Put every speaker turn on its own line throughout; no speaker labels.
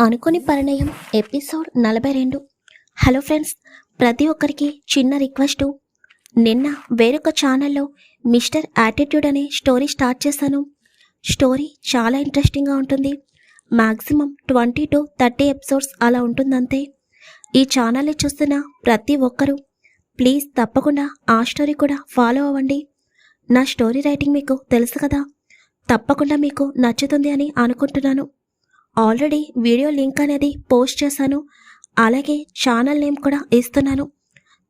అనుకుని పరిణయం ఎపిసోడ్ నలభై రెండు. హలో ఫ్రెండ్స్ ప్రతి ఒక్కరికి చిన్న రిక్వెస్టు. నిన్న వేరొక ఛానల్లో మిస్టర్ యాటిట్యూడ్ అనే స్టోరీ స్టార్ట్ చేశాను. స్టోరీ చాలా ఇంట్రెస్టింగ్గా ఉంటుంది. Maximum twenty to thirty episodes అలా ఉంటుందంతే. ఈ ఛానల్ని చూస్తున్న ప్రతి ఒక్కరూ ప్లీజ్ తప్పకుండా ఆ స్టోరీ కూడా ఫాలో అవ్వండి. నా స్టోరీ రైటింగ్ మీకు తెలుసు కదా? తప్పకుండా మీకు నచ్చుతుంది అని అనుకుంటున్నాను. ఆల్రెడీ వీడియో లింక్ అనేది పోస్ట్ చేశాను. అలాగే ఛానల్ నేమ్ కూడా ఇస్తున్నాను.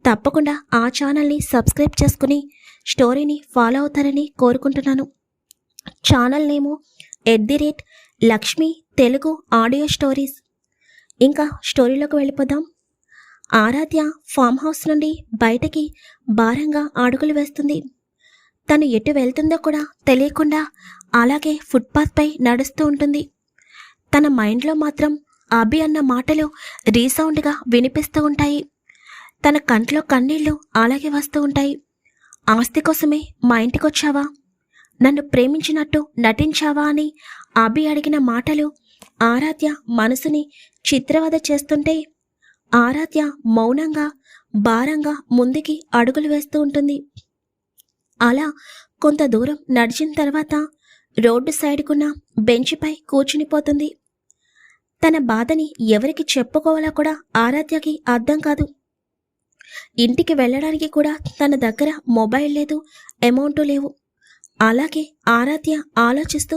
తప్పకుండా ఆ ఛానల్ని సబ్స్క్రైబ్ చేసుకుని స్టోరీని ఫాలో అవుతారని కోరుకుంటున్నాను. Channel name at the rate Lakshmi Telugu audio stories. ఇంకా స్టోరీలోకి వెళ్ళిపోదాం. ఆరాధ్య ఫామ్ హౌస్ నుండి బయటకి భారంగా అడుగులు వేస్తుంది. తను ఎటు వెళ్తుందో కూడా తెలియకుండా అలాగే ఫుట్పాత్పై నడుస్తూ ఉంటుంది. తన మైండ్లో మాత్రం అభి అన్న మాటలు రీసౌండ్గా వినిపిస్తూ ఉంటాయి. తన కంట్లో కన్నీళ్ళు అలాగే వస్తూ ఉంటాయి. ఆస్తి కోసమే మా ఇంటికొచ్చావా? నన్ను ప్రేమించినట్టు నటించావా అని అభి అడిగిన మాటలు ఆరాధ్య మనసుని చిత్రవద చేస్తుంటే ఆరాధ్య మౌనంగా భారంగా ముందుకి అడుగులు వేస్తూ ఉంటుంది. అలా కొంత దూరం నడిచిన తర్వాత రోడ్డు సైడ్కున్న బెంచ్పై కూర్చునిపోతుంది తన బాధని ఎవరికి చెప్పుకోవాలో కూడా ఆరాధ్యకి అర్థం కాదు. ఇంటికి వెళ్ళడానికి కూడా తన దగ్గర మొబైల్ లేదు అమౌంట్ లేవు. అలాగే ఆరాధ్య ఆలోచిస్తూ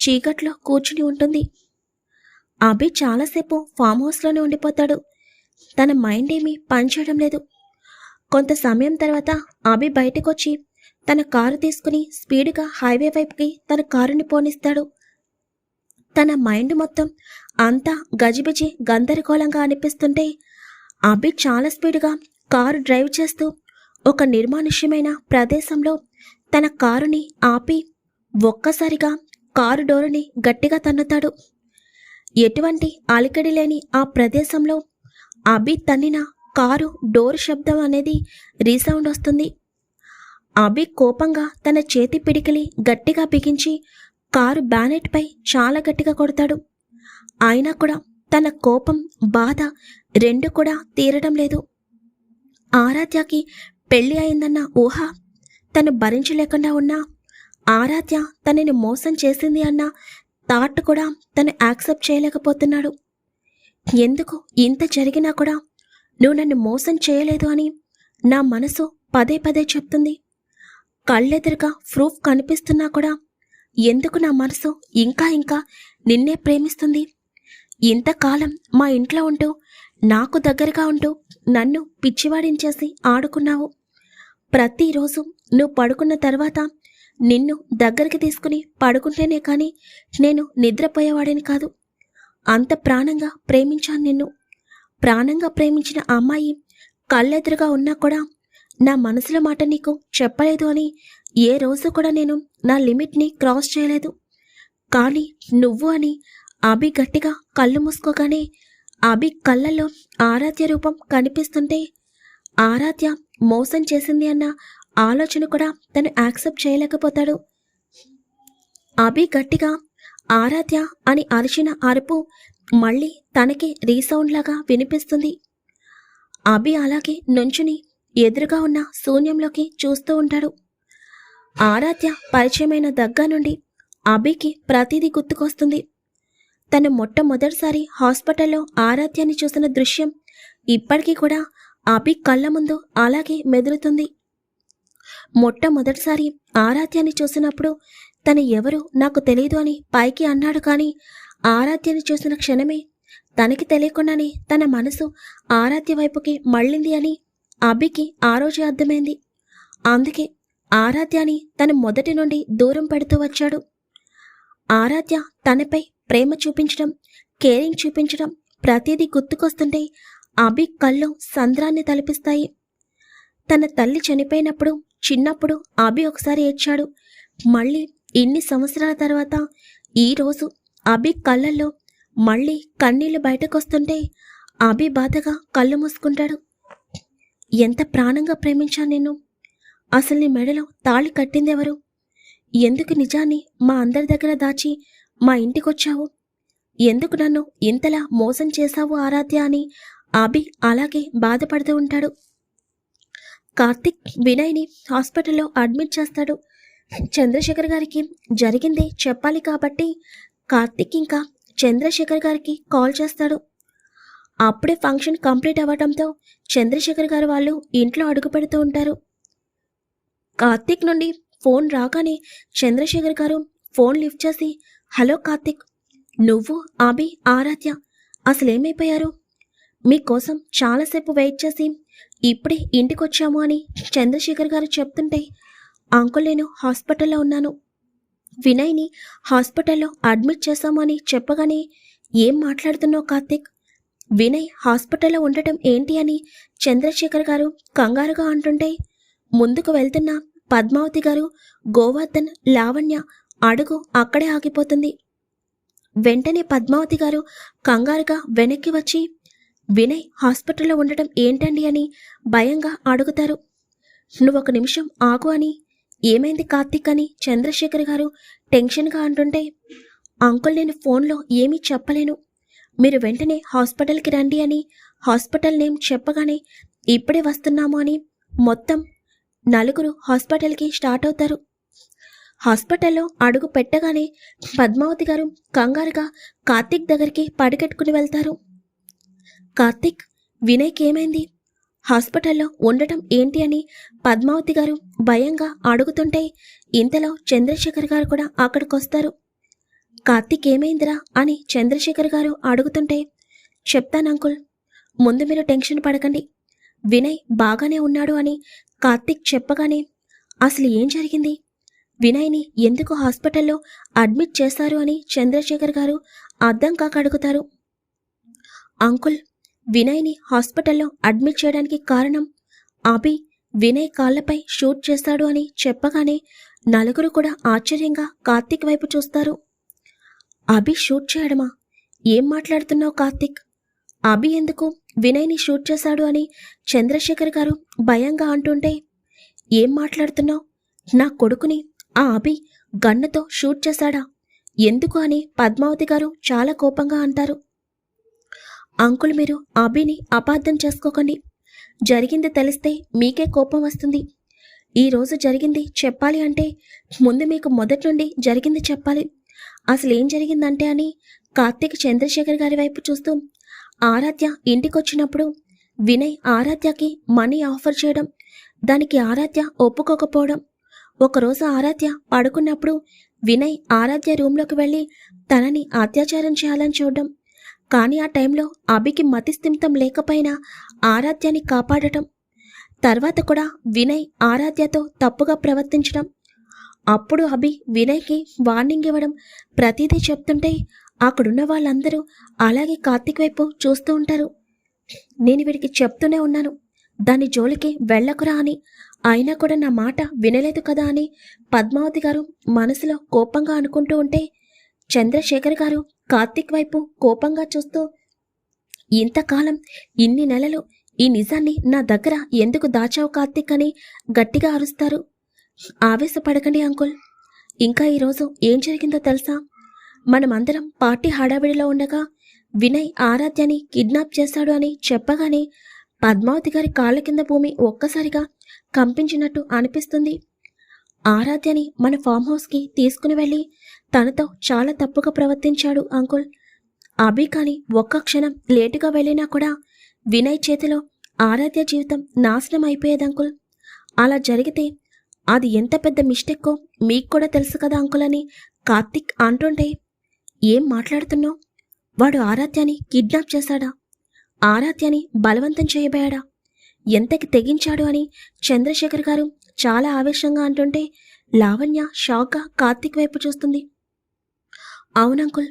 చీకట్లో కూర్చుని ఉంటుంది. అభి చాలాసేపు ఫామ్ హౌస్లోనే ఉండిపోతాడు. తన మైండ్ ఏమీ పనిచేయడం లేదు. కొంత సమయం తర్వాత అభి బయటకొచ్చి తన కారు తీసుకుని స్పీడ్గా హైవే వైపుకి తన కారుని పోనిస్తాడు. తన మైండ్ మొత్తం అంతా గజిబిజి గందరగోళంగా అనిపిస్తుంటే అభి చాలా స్పీడ్గా కారు డ్రైవ్ చేస్తూ ఒక నిర్మానుష్యమైన ప్రదేశంలో తన కారుని ఆపి ఒక్కసారిగా కారు డోరుని గట్టిగా తన్నుతాడు. ఎటువంటి అలికడి లేని ఆ ప్రదేశంలో అభి తన్నిన కారు డోర్ శబ్దం అనేది రీసౌండ్ వస్తుంది. అభి కోపంగా తన చేతి పిడికిలి గట్టిగా బిగించి కారు బ్యానెట్పై చాలా గట్టిగా కొడతాడు. అయినా కూడా తన కోపం బాధ రెండు కూడా తీరడం లేదు. ఆరాధ్యకి పెళ్ళి అయిందన్న ఊహ తను భరించలేకుండా ఉన్నా ఆరాధ్య తనని మోసం చేసింది అన్న థాట్ కూడా తను యాక్సెప్ట్ చేయలేకపోతున్నాడు. ఎందుకు ఇంత జరిగినా కూడా నువ్వు నన్ను మోసం చేయలేదు అని నా మనసు పదే పదే చెప్తుంది. కళ్ళెదురుగా ప్రూఫ్ కనిపిస్తున్నా కూడా ఎందుకు నా మనసు ఇంకా ఇంకా నిన్నే ప్రేమిస్తుంది? ఇంతకాలం మా ఇంట్లో ఉంటూ నాకు దగ్గరగా ఉంటూ నన్ను పిచ్చివాడించేసి ఆడుకున్నావు. ప్రతిరోజు నువ్వు పడుకున్న తర్వాత నిన్ను దగ్గరికి తీసుకుని పడుకుంటేనే కానీ నేను నిద్రపోయేవాడిని కాదు. అంత ప్రాణంగా ప్రేమించాను నిన్ను. ప్రాణంగా ప్రేమించిన అమ్మాయి కళ్ళెదురుగా ఉన్నా కూడా నా మనసులో మాట నీకు చెప్పలేదు అని ఏ రోజు కూడా నేను నా లిమిట్ని క్రాస్ చేయలేదు. కానీ నువ్వు అని అభి గట్టిగా కళ్ళు మూసుకోగానే అభి కళ్ళల్లో ఆరాధ్య రూపం కనిపిస్తుంటే ఆరాధ్య మోసం చేసింది అన్న ఆలోచన కూడా తను యాక్సెప్ట్ చేయలేకపోతాడు. అభి గట్టిగా ఆరాధ్య అని అరిచిన అరుపు మళ్ళీ తనకి రీసౌండ్ లాగా వినిపిస్తుంది. అభి అలాగే నుంచుని ఎదురుగా ఉన్న శూన్యంలోకి చూస్తూ ఉంటాడు. ఆరాధ్య పరిచయమైన దగ్గర నుండి అభికి ప్రతిదీ గుర్తుకొస్తుంది. తను మొట్టమొదటిసారి హాస్పిటల్లో ఆరాధ్యాన్ని చూసిన దృశ్యం ఇప్పటికీ కూడా అభి కళ్ళ ముందు అలాగే మెదులుతుంది. మొట్టమొదటిసారి ఆరాధ్యాన్ని చూసినప్పుడు తను ఎవరు నాకు తెలియదు అని పైకి అన్నాడు కానీ ఆరాధ్యాన్ని చూసిన క్షణమే తనకి తెలియకుండానే తన మనసు ఆరాధ్య వైపుకి మళ్ళింది అని అభికి ఆ రోజు అర్థమైంది. అందుకే ఆరాధ్యాని తను మొదటి నుండి దూరం పెడుతూ వచ్చాడు. ఆరాధ్య తనపై ప్రేమ చూపించడం కేరింగ్ చూపించడం ప్రతిదీ గుర్తుకొస్తుంటే అభి కళ్ళు సంద్రాన్ని తలపిస్తాయి. తన తల్లి చనిపోయినప్పుడు చిన్నప్పుడు అభి ఒకసారి ఏడ్చాడు. మళ్ళీ ఇన్ని సంవత్సరాల తర్వాత ఈరోజు అభి కళ్ళల్లో మళ్ళీ కన్నీళ్ళు బయటకొస్తుంటే అభి బాధగా కళ్ళు మూసుకుంటాడు. ఎంత ప్రాణంగా ప్రేమించాను నేను? అసలు నీ మెడలో తాళి కట్టిందెవరు? ఎందుకు నిజాన్ని మా అందరి దగ్గర దాచి మా ఇంటికొచ్చావు? ఎందుకు నన్ను ఇంతలా మోసం చేశావు ఆరాధ్య అని అభి అలాగే బాధపడుతూ ఉంటాడు. కార్తిక్ వినయ్ని హాస్పిటల్లో అడ్మిట్ చేస్తాడు. చంద్రశేఖర్ గారికి జరిగింది చెప్పాలి కాబట్టి కార్తిక్ ఇంకా చంద్రశేఖర్ గారికి కాల్ చేస్తాడు. అప్పుడే ఫంక్షన్ కంప్లీట్ అవ్వడంతో చంద్రశేఖర్ గారు వాళ్ళు ఇంట్లో అడుగు పెడుతూ ఉంటారు. కార్తిక్ నుండి ఫోన్ రాగానే చంద్రశేఖర్ గారు ఫోన్ లిఫ్ట్ చేసి హలో కార్తిక్ నువ్వు ఆబి ఆరాధ్య అసలేమైపోయారు? మీకోసం చాలాసేపు వెయిట్ చేసి ఇప్పుడే ఇంటికొచ్చాము అని చంద్రశేఖర్ గారు చెప్తుంటే అంకుల్ నేను హాస్పిటల్లో ఉన్నాను. వినయ్ని హాస్పిటల్లో అడ్మిట్ చేశామని చెప్పగానే ఏం మాట్లాడుతున్నావు కార్తిక్? వినయ్ హాస్పిటల్లో ఉండటం ఏంటి అని చంద్రశేఖర్ గారు కంగారుగా అంటుంటే ముందుకు వెళ్తున్న పద్మావతి గారు గోవర్ధన్ లావణ్య అడుగు అక్కడే ఆగిపోతుంది. వెంటనే పద్మావతి గారు కంగారుగా వెనక్కి వచ్చి వినయ్ హాస్పిటల్లో ఉండటం ఏంటండి అని భయంగా అడుగుతారు. నువ్వు ఒక నిమిషం ఆగు అని ఏమైంది కార్తిక్ అని చంద్రశేఖర్ గారు టెన్షన్గా అంటుంటే అంకుల్ నేను ఫోన్లో ఏమీ చెప్పలేను. మీరు వెంటనే హాస్పిటల్కి రండి అని హాస్పిటల్ నేమ్ చెప్పగానే ఇప్పుడే వస్తున్నాము అని మొత్తం నలుగురు హాస్పిటల్కి స్టార్ట్ అవుతారు. హాస్పిటల్లో అడుగు పెట్టగానే పద్మావతి గారు కంగారుగా కార్తిక్ దగ్గరికి పడికెట్టుకుని వెళ్తారు. కార్తిక్ వినయ్కి ఏమైంది హాస్పిటల్లో ఉండటం ఏంటి అని పద్మావతి గారు భయంగా అడుగుతుంటే ఇంతలో చంద్రశేఖర్ గారు కూడా అక్కడికొస్తారు. కార్తిక్ ఏమైందిరా అని చంద్రశేఖర్ గారు అడుగుతుంటే చెప్తాను అంకుల్ ముందు మీరు టెన్షన్ పడకండి. వినయ్ బాగానే ఉన్నాడు అని కార్తిక్ చెప్పగానే అసలు ఏం జరిగింది? వినయ్ని ఎందుకు హాస్పిటల్లో అడ్మిట్ చేశారు అని చంద్రశేఖర్ గారు అర్థం కాక అడుగుతారు. అంకుల్ వినయ్ని హాస్పిటల్లో అడ్మిట్ చేయడానికి కారణం అభి వినయ్ కాళ్ళపై షూట్ చేశాడు అని చెప్పగానే నలుగురు కూడా ఆశ్చర్యంగా కార్తిక్ వైపు చూస్తారు. అభి షూట్ చేయడమా? ఏం మాట్లాడుతున్నావు కార్తిక్? అభి ఎందుకు వినయ్ని షూట్ చేశాడు అని చంద్రశేఖర్ గారు భయంగా అంటుంటే ఏం మాట్లాడుతున్నావు? నా కొడుకుని ఆ అభి గన్నుతో షూట్ చేశాడా? ఎందుకు అని పద్మావతి గారు చాలా కోపంగా అంటారు. అంకుల్ మీరు అభిని అపార్థం చేసుకోకండి. జరిగింది తెలిస్తే మీకే కోపం వస్తుంది. ఈ రోజు జరిగింది చెప్పాలి అంటే ముందు మీకు మొదటి నుండి జరిగింది చెప్పాలి. అసలు ఏం జరిగిందంటే అని కార్తీక్ చంద్రశేఖర్ గారి వైపు చూస్తూ ఆరాధ్య ఇంటికొచ్చినప్పుడు వినయ్ ఆరాధ్యకి మనీ ఆఫర్ చేయడం దానికి ఆరాధ్య ఒప్పుకోకపోవడం. ఒకరోజు ఆరాధ్య పడుకున్నప్పుడు వినయ్ ఆరాధ్య రూమ్లోకి వెళ్ళి తనని అత్యాచారం చేయాలని చూడడం. కానీ ఆ టైంలో అభికి మతిస్థిమితం లేకపోయినా ఆరాధ్యాన్ని కాపాడటం. తర్వాత కూడా వినయ్ ఆరాధ్యతో తప్పుగా ప్రవర్తించడం. అప్పుడు అభి వినయ్కి వార్నింగ్ ఇవ్వడం ప్రతిదీ చెప్తుంటే అక్కడున్న వాళ్ళందరూ అలాగే కార్తీక్ వైపు చూస్తూ ఉంటారు. నేను వీడికి చెప్తూనే ఉన్నాను. దాని జోలికి వెళ్ళకురా అని. అయినా కూడా నా మాట వినలేదు కదా అని పద్మావతి గారు మనసులో కోపంగా అనుకుంటూ ఉంటే చంద్రశేఖర్ గారు కార్తీక్ వైపు కోపంగా చూస్తూ ఇంతకాలం ఇన్ని నెలలు ఈ నిజాన్ని నా దగ్గర ఎందుకు దాచావు కార్తీక్ అని గట్టిగా అరుస్తారు. ఆవేశపడకండి అంకుల్. ఇంకా ఈరోజు ఏం జరిగిందో తెలుసా? మనమందరం పార్టీ హడావిడిలో ఉండగా వినయ్ ఆరాధ్యని కిడ్నాప్ చేశాడు అని చెప్పగానే పద్మావతి గారి కాళ్ళ కింద భూమి ఒక్కసారిగా కంపించినట్టు అనిపిస్తుంది. ఆరాధ్యని మన ఫామ్ హౌస్కి తీసుకుని వెళ్ళి తనతో చాలా తప్పుగా ప్రవర్తించాడు అంకుల్. అభి కానీ ఒక్క క్షణం లేటుగా వెళ్ళినా కూడా వినయ్ చేతిలో ఆరాధ్య జీవితం నాశనం అయిపోయేది అంకుల్. అలా జరిగితే అది ఎంత పెద్ద మిస్టేక్కో మీకు కూడా తెలుసు కదా అంకుల్ అని కార్తిక్ అంటుంటే ఏం మాట్లాడుతున్నావు? వాడు ఆరాధ్యాని కిడ్నాప్ చేశాడా? ఆరాధ్యాని బలవంతం చేయబోయాడా? ఎంతకి తెగించాడు అని చంద్రశేఖర్ గారు చాలా ఆవేశంగా అంటుంటే లావణ్య షాక్గా కార్తిక్ వైపు చూస్తుంది. అవునంకుల్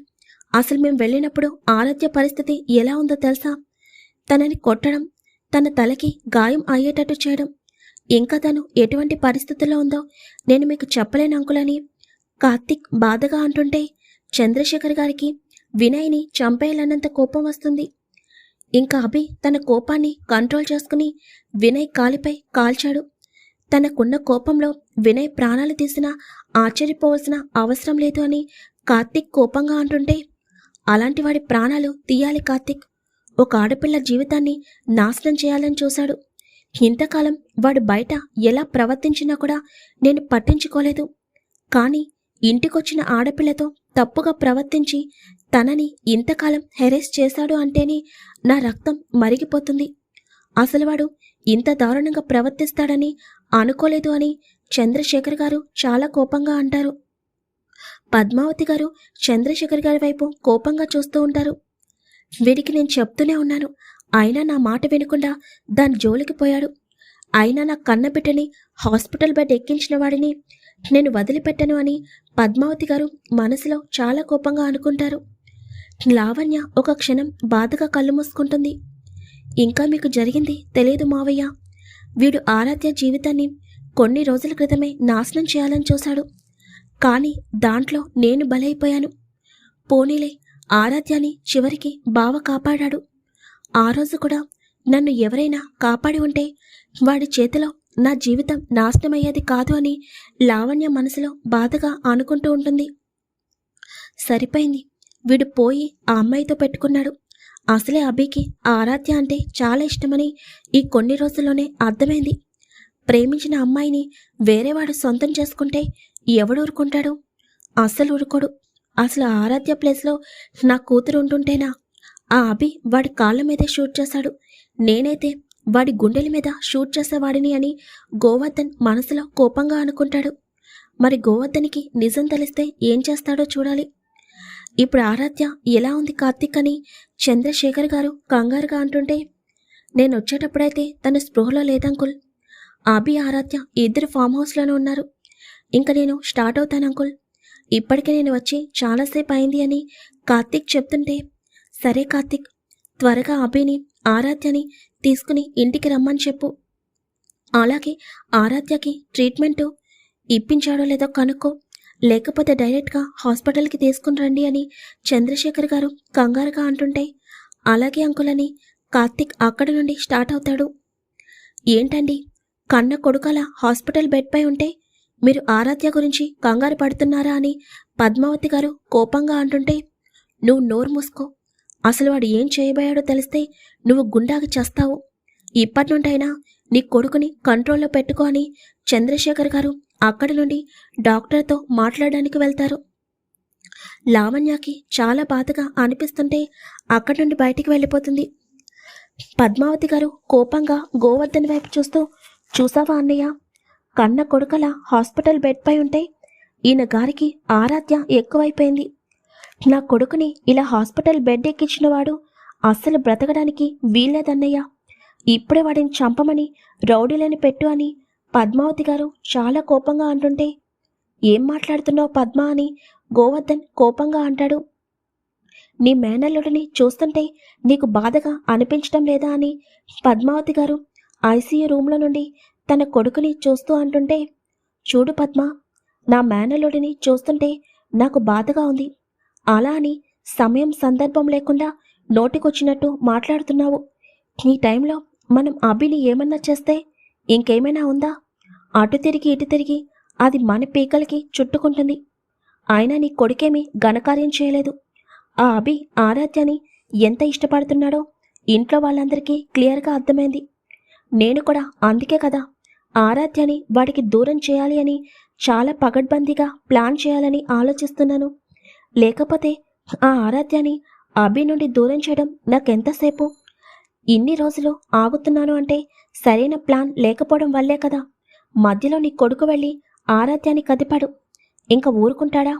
అసలు మేము వెళ్ళినప్పుడు ఆరాధ్య పరిస్థితి ఎలా ఉందో తెలుసా? తనని కొట్టడం తన తలకి గాయం అయ్యేటట్టు చేయడం. ఇంకా తను ఎటువంటి పరిస్థితుల్లో ఉందో నేను మీకు చెప్పలేను అంకులని కార్తిక్ బాధగా అంటుంటే చంద్రశేఖర్ గారికి వినయ్ని చంపేయాలన్నంత కోపం వస్తుంది. ఇంకా అభి తన కోపాన్ని కంట్రోల్ చేసుకుని వినయ్ కాలిపై కాల్చాడు. తనకున్న కోపంలో వినయ్ ప్రాణాలు తీసినా ఆశ్చర్యపోవలసిన అవసరం లేదు అని కార్తిక్ కోపంగా అంటుంటే అలాంటి వాడి ప్రాణాలు తీయాలి కార్తిక్. ఒక ఆడపిల్ల జీవితాన్ని నాశనం చేయాలని చూశాడు. ఇంతకాలం వాడు బయట ఎలా ప్రవర్తించినా కూడా నేను పట్టించుకోలేదు. కానీ ఇంటికొచ్చిన ఆడపిల్లతో తప్పుగా ప్రవర్తించి తనని ఇంతకాలం హెరెస్ చేశాడు అంటేనే నా రక్తం మరిగిపోతుంది. అసలు వాడు ఇంత దారుణంగా ప్రవర్తిస్తాడని అనుకోలేదు అని చంద్రశేఖర్ గారు చాలా కోపంగా అంటారు. పద్మావతి గారు చంద్రశేఖర్ గారి వైపు కోపంగా చూస్తూ ఉంటారు. వీడికి నేను చెప్తూనే ఉన్నాను. అయినా నా మాట వినకుండా దాని జోలికి పోయాడు. అయినా నా కన్నబిడ్డని హాస్పిటల్ బెడ్ ఎక్కించిన వాడిని నేను వదిలిపెట్టను అని పద్మావతి గారు మనసులో చాలా కోపంగా అనుకుంటారు. లావణ్య ఒక క్షణం బాధగా కళ్ళు మూసుకుంటుంది. ఇంకా మీకు జరిగింది తెలియదు మావయ్య. వీడు ఆరాధ్య జీవితాన్ని కొన్ని రోజుల క్రితమే నాశనం చేయాలని చూశాడు. కానీ దాంట్లో నేను బలైపోయాను. పోనీలే ఆరాధ్యాన్ని చివరికి బావ కాపాడాడు. ఆ రోజు కూడా నన్ను ఎవరైనా కాపాడి ఉంటే వాడి చేతిలో నా జీవితం నాశనమయ్యేది కాదు అని లావణ్య మనసులో బాధగా అనుకుంటూ ఉంటుంది. సరిపోయింది. వీడు పోయి ఆ అమ్మాయితో పెట్టుకున్నాడు. అసలే అభికి ఆరాధ్య అంటే చాలా ఇష్టమని ఈ కొన్ని రోజుల్లోనే అర్థమైంది. ప్రేమించిన అమ్మాయిని వేరేవాడు సొంతం చేసుకుంటే ఎవడు ఊరుకుంటాడు? అస్సలు ఊరుకోడు. అసలు ఆరాధ్య ప్లేస్లో నా కూతురు ఉంటుంటేనా? ఆ అభి వాడి కాళ్ళ మీదే షూట్ చేశాడు. నేనైతే వాడి గుండెల మీద షూట్ చేసేవాడిని అని గోవర్ధన్ మనసులో కోపంగా అనుకుంటాడు. మరి గోవర్ధన్కి నిజం తెలిస్తే ఏం చేస్తాడో చూడాలి. ఇప్పుడు ఆరాధ్య ఎలా ఉంది కార్తిక్ అని చంద్రశేఖర్ గారు కంగారుగా అంటుంటే నేను వచ్చేటప్పుడైతే తను స్పృహలో లేదంకుల్ ఆబి ఆరాధ్య ఇద్దరు ఫామ్ హౌస్లోనే ఉన్నారు. ఇంకా నేను స్టార్ట్ అవుతాను అంకుల్. ఇప్పటికే నేను వచ్చి చాలాసేపు అయింది అని కార్తిక్ చెప్తుంటే సరే కార్తిక్ త్వరగా అభిని ఆరాధ్యని తీసుకుని ఇంటికి రమ్మని చెప్పు. అలాగే ఆరాధ్యకి ట్రీట్మెంటు ఇప్పించాడో లేదో కనుక్కో. లేకపోతే డైరెక్ట్గా హాస్పిటల్కి తీసుకుని రండి అని చంద్రశేఖర్ గారు కంగారుగా అంటుంటే అలాగే అంకుల్ అని కార్తిక్ అక్కడి నుండి స్టార్ట్ అవుతాడు. ఏంటండి? కన్న కొడుకల హాస్పిటల్ బెడ్పై ఉంటే మీరు ఆరాధ్య గురించి కంగారు పడుతున్నారా అని పద్మావతి గారు కోపంగా అంటుంటే నువ్వు నోరు మూసుకో. అసలు వాడు ఏం చేయబోయాడో తెలిస్తే నువ్వు గుండాకి చేస్తావు. ఇప్పటి నుండైనా నీ కొడుకుని కంట్రోల్లో పెట్టుకో అని చంద్రశేఖర్ గారు అక్కడి నుండి డాక్టర్తో మాట్లాడడానికి వెళ్తారు. లావణ్యకి చాలా బాధగా అనిపిస్తుంటే అక్కడి నుండి బయటికి వెళ్ళిపోతుంది. పద్మావతి గారు కోపంగా గోవర్ధన్ వైపు చూస్తూ చూసావా అన్నయ్య కన్న కొడుకల హాస్పిటల్ బెడ్పై ఉంటే ఈయన గారికి ఆరాధ్య ఎక్కువైపోయింది. నా కొడుకుని ఇలా హాస్పిటల్ బెడ్ ఎక్కించినవాడు అస్సలు బ్రతకడానికి వీల్లేదన్నయ్య. ఇప్పుడే వాడిని చంపమని రౌడీలని పెట్టు అని పద్మావతి గారు చాలా కోపంగా అంటుంటే ఏం మాట్లాడుతున్నావు పద్మ అని గోవర్ధన్ కోపంగా అంటాడు. నీ మేనల్లుడిని చూస్తుంటే నీకు బాధగా అనిపించడం లేదా అని పద్మావతి గారు ఐసీయూ రూమ్లో నుండి తన కొడుకుని చూస్తూ అంటుంటే చూడు పద్మ నా మేనల్లుడిని చూస్తుంటే నాకు బాధగా ఉంది. అలా అని సమయం సందర్భం లేకుండా నోటికొచ్చినట్టు మాట్లాడుతున్నావు. ఈ టైంలో మనం అభిని ఏమన్నా చేస్తే ఇంకేమైనా ఉందా? అటు తిరిగి ఇటు తిరిగి అది మన పీకలకి చుట్టుకుంటుంది. అయినా నీ కొడుకేమీ ఘనకార్యం చేయలేదు. ఆ అభి ఆరాధ్యని ఎంత ఇష్టపడుతున్నాడో ఇంట్లో వాళ్ళందరికీ క్లియర్గా అర్థమైంది. నేను కూడా అందుకే కదా ఆరాధ్యని వాడికి దూరం చేయాలి అని చాలా పగడ్బందీగా ప్లాన్ చేయాలని ఆలోచిస్తున్నాను. లేకపోతే ఆ ఆరాధ్యాన్ని అభి నుండి దూరం చేయడం నాకెంతసేపు? ఇన్ని రోజులు ఆగుతున్నాను అంటే సరైన ప్లాన్ లేకపోవడం వల్లే కదా. మధ్యలో నీ కొడుకు వెళ్ళి ఆరాధ్యాన్ని కదిపాడు. ఇంకా ఊరుకుంటాడా?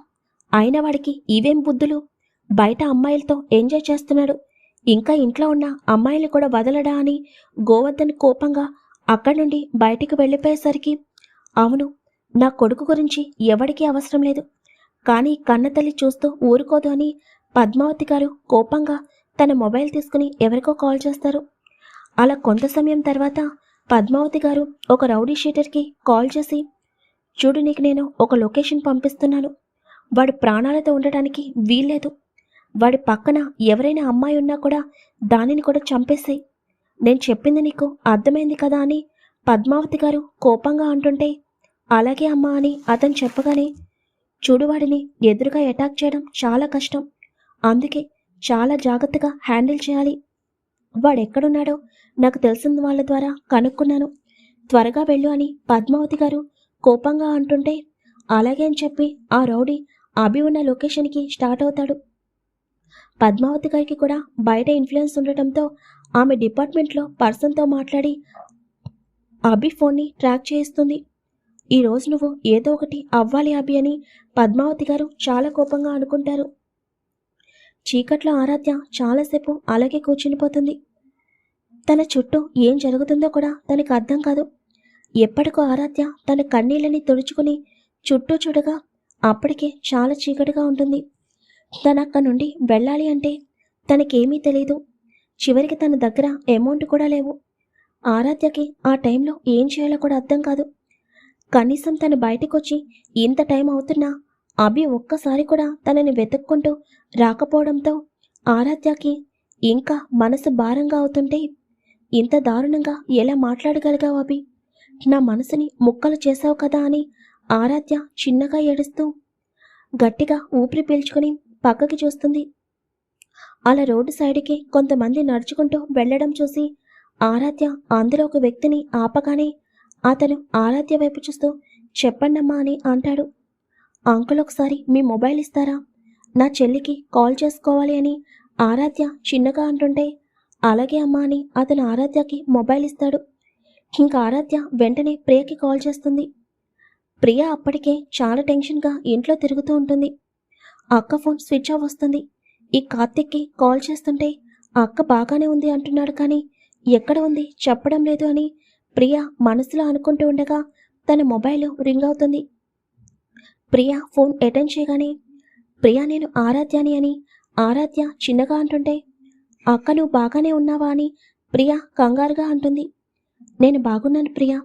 అయిన వాడికి ఇవేం బుద్ధులు? బయట అమ్మాయిలతో ఎంజాయ్ చేస్తున్నాడు. ఇంకా ఇంట్లో ఉన్న అమ్మాయిలు కూడా వదలడా అని గోవర్ధన్ కోపంగా అక్కడి నుండి బయటికి వెళ్ళిపోయేసరికి అవును నా కొడుకు గురించి ఎవరికీ అవసరం లేదు. కానీ కన్నతల్లి చూస్తూ ఊరుకోదు అని పద్మావతి గారు కోపంగా తన మొబైల్ తీసుకుని ఎవరికో కాల్ చేస్తారు. అలా కొంత సమయం తర్వాత పద్మావతి గారు ఒక రౌడీ షీటర్కి కాల్ చేసి చూడు నీకు నేను ఒక లొకేషన్ పంపిస్తున్నాను. వాడు ప్రాణాలతో ఉండటానికి వీల్లేదు. వాడి పక్కన ఎవరైనా అమ్మాయి ఉన్నా కూడా దానిని కూడా చంపేసాయి. నేను చెప్పింది నీకు అర్థమైంది కదా అని పద్మావతి గారు కోపంగా అంటుంటే అలాగే అమ్మా అని అతను చెప్పగానే చూడు వాడిని ఎదురుగా అటాక్ చేయడం చాలా కష్టం. అందుకే చాలా జాగ్రత్తగా హ్యాండిల్ చేయాలి. వాడు ఎక్కడున్నాడో నాకు తెలిసిన వాళ్ళ ద్వారా కనుక్కున్నాను. త్వరగా వెళ్ళు అని పద్మావతి గారు కోపంగా అంటుంటే అలాగే అని చెప్పి ఆ రౌడీ అభి ఉన్న లొకేషన్కి స్టార్ట్ అవుతాడు. పద్మావతి గారికి కూడా బయట ఇన్ఫ్లుయెన్స్ ఉండటంతో ఆమె డిపార్ట్మెంట్లో పర్సన్తో మాట్లాడి అభి ఫోన్ని ట్రాక్ చేయిస్తుంది. ఈరోజు నువ్వు ఏదో ఒకటి అవ్వాలి అభి అని పద్మావతి గారు చాలా కోపంగా అనుకుంటారు. చీకట్లో ఆరాధ్య చాలాసేపు అలాగే కూర్చునిపోతుంది. తన చుట్టూ ఏం జరుగుతుందో కూడా తనకు అర్థం కాదు. ఎప్పటికో ఆరాధ్య తన కన్నీళ్ళని తుడుచుకుని చుట్టూ చూడగా అప్పటికే చాలా చీకటిగా ఉంటుంది. తన అక్కడి నుండి వెళ్ళాలి అంటే తనకేమీ తెలియదు చివరికి తన దగ్గర అమౌంట్ కూడా లేవు. ఆరాధ్యకి ఆ టైంలో ఏం చేయాలో కూడా అర్థం కాదు. కనీసం తను బయటికి వచ్చి ఇంత టైం అవుతున్నా అభి ఒక్కసారి కూడా తనని వెతుక్కుంటూ రాకపోవడంతో ఆరాధ్యకి ఇంకా మనసు భారంగా అవుతుంటే ఇంత దారుణంగా ఎలా మాట్లాడగలిగావు అభి? నా మనసుని ముక్కలు చేశావు కదా అని ఆరాధ్య చిన్నగా ఏడుస్తూ గట్టిగా ఊపిరి పీల్చుకుని పక్కకి చూస్తుంది. అలా రోడ్డు సైడ్కి కొంతమంది నడుచుకుంటూ వెళ్ళడం చూసి ఆరాధ్య అందులో ఒక వ్యక్తిని ఆపగానే అతను ఆరాధ్య వైపు చూస్తూ చెప్పండమ్మా అని అంటాడు. అంకుల్ ఒకసారి మీ మొబైల్ ఇస్తారా? నా చెల్లికి కాల్ చేసుకోవాలి అని ఆరాధ్య చిన్నగా అంటుంటే అలాగే అమ్మా అని అతను ఆరాధ్యకి మొబైల్ ఇస్తాడు. ఇంకా ఆరాధ్య వెంటనే ప్రియకి కాల్ చేస్తుంది. ప్రియ అప్పటికే చాలా టెన్షన్గా ఇంట్లో తిరుగుతూ ఉంటుంది. అక్క ఫోన్ స్విచ్ ఆఫ్ వస్తుంది. ఈ కార్తిక్కి కాల్ చేస్తుంటే అక్క బాగానే ఉంది అంటున్నాడు కానీ ఎక్కడ ఉంది? చెప్పడం లేదు అని ప్రియ మనసులో అనుకుంటూ ఉండగా తన మొబైల్ రింగ్ అవుతుంది. ప్రియా ఫోన్ అటెండ్ చేయగానే ప్రియా నేను ఆరాధ్యాని అని ఆరాధ్య చిన్నగా అంటుంటే అక్క నువ్వు బాగానే ఉన్నావా అని ప్రియ కంగారుగా అంటుంది. నేను బాగున్నాను ప్రియా.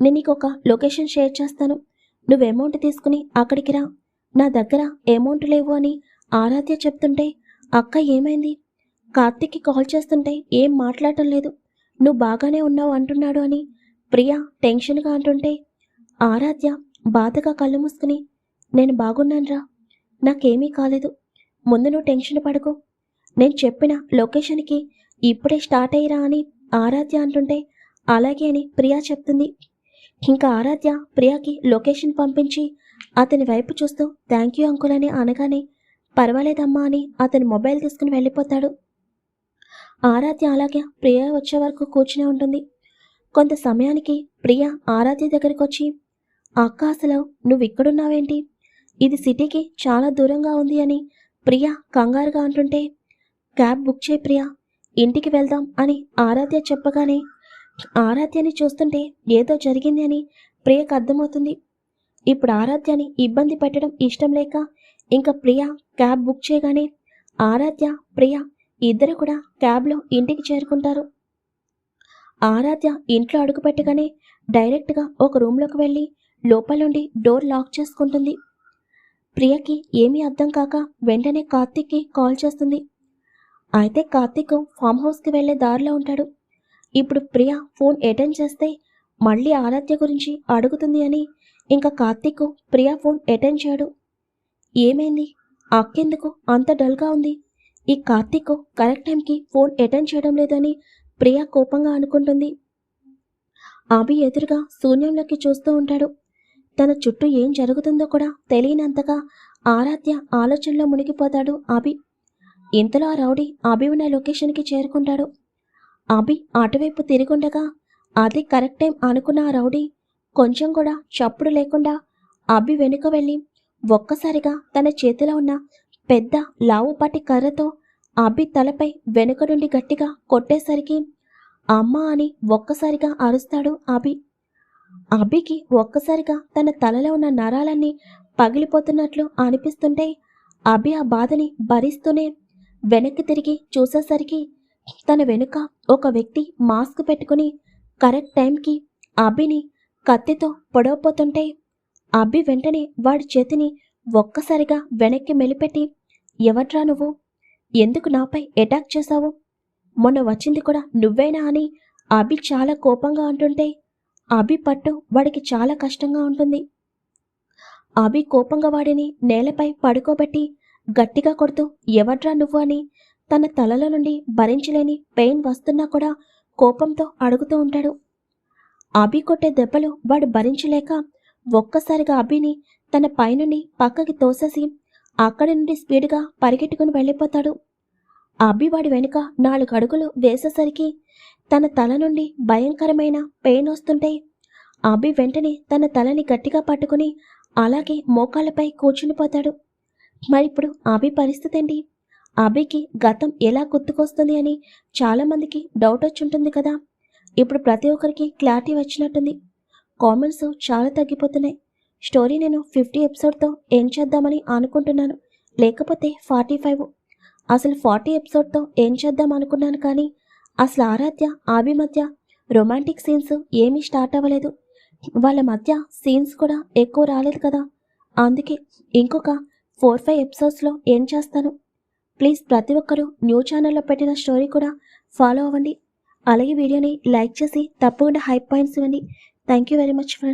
నేను నీకు ఒక లొకేషన్ షేర్ చేస్తాను. నువ్వు అమౌంట్ తీసుకుని అక్కడికి రా. నా దగ్గర అమౌంట్ లేవు అని ఆరాధ్య చెప్తుంటే అక్క ఏమైంది? కార్తిక్కి కాల్ చేస్తుంటే ఏం మాట్లాడటం లేదు. నువ్వు బాగానే ఉన్నావు అంటున్నాడు అని ప్రియా టెన్షన్గా అంటుంటే ఆరాధ్య బాధగా కళ్ళు మూసుకుని నేను బాగున్నానురా నాకేమీ కాలేదు ముందు నువ్వు టెన్షన్ పడకు నేను చెప్పిన లొకేషన్కి ఇప్పుడే స్టార్ట్ అయ్యిరా అని ఆరాధ్య అంటుంటే అలాగే అని ప్రియా చెప్తుంది. ఇంకా ఆరాధ్య ప్రియాకి లొకేషన్ పంపించి అతని వైపు చూస్తూ థ్యాంక్ యూ అంకుల్ అని అనగానే పర్వాలేదమ్మా అని అతని మొబైల్ తీసుకుని వెళ్ళిపోతాడు. ఆరాధ్య అలాగే ప్రియ వచ్చే వరకు కూర్చునే ఉంటుంది. కొంత సమయానికి ప్రియ ఆరాధ్య దగ్గరికి వచ్చి అక్క అసలు నువ్వు ఇక్కడున్నావేంటి? ఇది సిటీకి చాలా దూరంగా ఉంది అని ప్రియ కంగారుగా అంటుంటే క్యాబ్ బుక్ చేయి ప్రియ ఇంటికి వెళ్దాం అని ఆరాధ్య చెప్పగానే ఆరాధ్యని చూస్తుంటే ఏదో జరిగింది అని ప్రియకు అర్థమవుతుంది. ఇప్పుడు ఆరాధ్యని ఇబ్బంది పెట్టడం ఇష్టం లేక ఇంకా ప్రియ క్యాబ్ బుక్ చేయగానే ఆరాధ్య ప్రియ ఇద్దరు కూడా క్యాబ్లో ఇంటికి చేరుకుంటారు. ఆరాధ్య ఇంట్లో అడుగుపెట్టగానే డైరెక్ట్గా ఒక రూమ్లోకి వెళ్ళి లోపలుండి డోర్ లాక్ చేసుకుంటుంది. ప్రియకి ఏమీ అర్థం కాక వెంటనే కార్తిక్కి కాల్ చేస్తుంది. అయితే కార్తిక్ ఫామ్ హౌస్కి వెళ్ళే దారిలో ఉంటాడు. ఇప్పుడు ప్రియ ఫోన్ అటెండ్ చేస్తే మళ్ళీ ఆరాధ్య గురించి అడుగుతుంది అని ఇంకా కార్తిక్ ప్రియా ఫోన్ అటెండ్ చేయడు. ఏమైంది? అక్కెందుకు అంత డల్గా ఉంది? ఈ కార్తిక్ కరెక్ట్ టైంకి ఫోన్ అటెండ్ చేయడం లేదని ప్రియ కోపంగా అనుకుంటుంది. అభి ఎదురుగా శూన్యంలోకి చూస్తూ ఉంటాడు. తన చుట్టూ ఏం జరుగుతుందో కూడా తెలియనంతగా ఆరాధ్య ఆలోచనలో మునిగిపోతాడు అభి ఇంతలో ఆ రౌడీ అభి ఉన్న లొకేషన్కి చేరుకుంటాడు. అభి అటువైపు తిరుగుండగా అది కరెక్ట్ టైం అనుకున్న ఆ రౌడీ కొంచెం కూడా చప్పుడు లేకుండా అభి వెనుక వెళ్ళి ఒక్కసారిగా తన చేతిలో ఉన్న పెద్ద లావుపాటి కర్రతో అభి తలపై వెనుక నుండి గట్టిగా కొట్టేసరికి అమ్మ అని ఒక్కసారిగా అరుస్తాడు అభి. అభికి ఒక్కసారిగా తన తలలో ఉన్న నరాలన్నీ పగిలిపోతున్నట్లు అనిపిస్తుంటే అభి ఆ బాధని భరిస్తూనే వెనక్కి తిరిగి చూసేసరికి తన వెనుక ఒక వ్యక్తి మాస్క్ పెట్టుకుని కరెక్ట్ టైంకి అభిని కత్తితో పొడవపోతుంటే అభి వెంటనే వాడి చేతిని ఒక్కసారిగా వెనక్కి మెలిపెట్టి ఎవట్రా నువ్వు? ఎందుకు నాపై అటాక్ చేశావు? మొన్న వచ్చింది కూడా నువ్వేనా అని అభి చాలా కోపంగా అంటుంటే అభి పట్టు వాడికి చాలా కష్టంగా ఉంటుంది. అభి కోపంగా వాడిని నేలపై పడుకోబెట్టి గట్టిగా కొడుతూ ఎవడ్రా నువ్వు? అని తన తలలో నుండి భరించలేని పెయిన్ వస్తున్నా కూడా కోపంతో అడుగుతూ ఉంటాడు. అభి కొట్టే దెబ్బలు వాడు భరించలేక ఒక్కసారిగా అభిని తన పైనుండి పక్కకి తోసేసి అక్కడి నుండి స్పీడ్గా పరిగెట్టుకుని వెళ్ళిపోతాడు. అబ్బివాడి వాడి వెనుక నాలుగు అడుగులు వేసేసరికి తన తల నుండి భయంకరమైన పెయిన్ వస్తుంటే అబ్బి వెంటనే తన తలని గట్టిగా పట్టుకుని అలాగే మోకాళ్ళపై కూర్చునిపోతాడు. మరిప్పుడు అభి పరిస్థితి ఏంటి అభికి గతం ఎలా గుర్తుకొస్తుంది అని చాలామందికి డౌట్ వచ్చి ఉంటుంది కదా. ఇప్పుడు ప్రతి ఒక్కరికి క్లారిటీ వచ్చినట్టుంది. కామెంట్స్ చాలా తగ్గిపోతున్నాయి. స్టోరీ నేను ఫిఫ్టీ ఎపిసోడ్తో ఏం చేద్దామని అనుకుంటున్నాను. లేకపోతే ఫార్టీ ఫైవ్. అసలు ఫార్టీ ఎపిసోడ్తో ఏం చేద్దాం అనుకున్నాను కానీ అసలు ఆరాధ్య ఆబి మధ్య రొమాంటిక్ సీన్స్ ఏమీ స్టార్ట్ అవ్వలేదు. వాళ్ళ మధ్య సీన్స్ కూడా ఎక్కువ రాలేదు కదా. అందుకే ఇంకొక ఫోర్ ఫైవ్ ఎపిసోడ్స్లో ఏం చేస్తాను. ప్లీజ్ ప్రతి ఒక్కరూ న్యూ ఛానల్లో పెట్టిన స్టోరీ కూడా ఫాలో అవ్వండి. అలాగే వీడియోని లైక్ చేసి తప్పకుండా హైప్ పాయింట్స్ ఇవ్వండి thank you very much friends.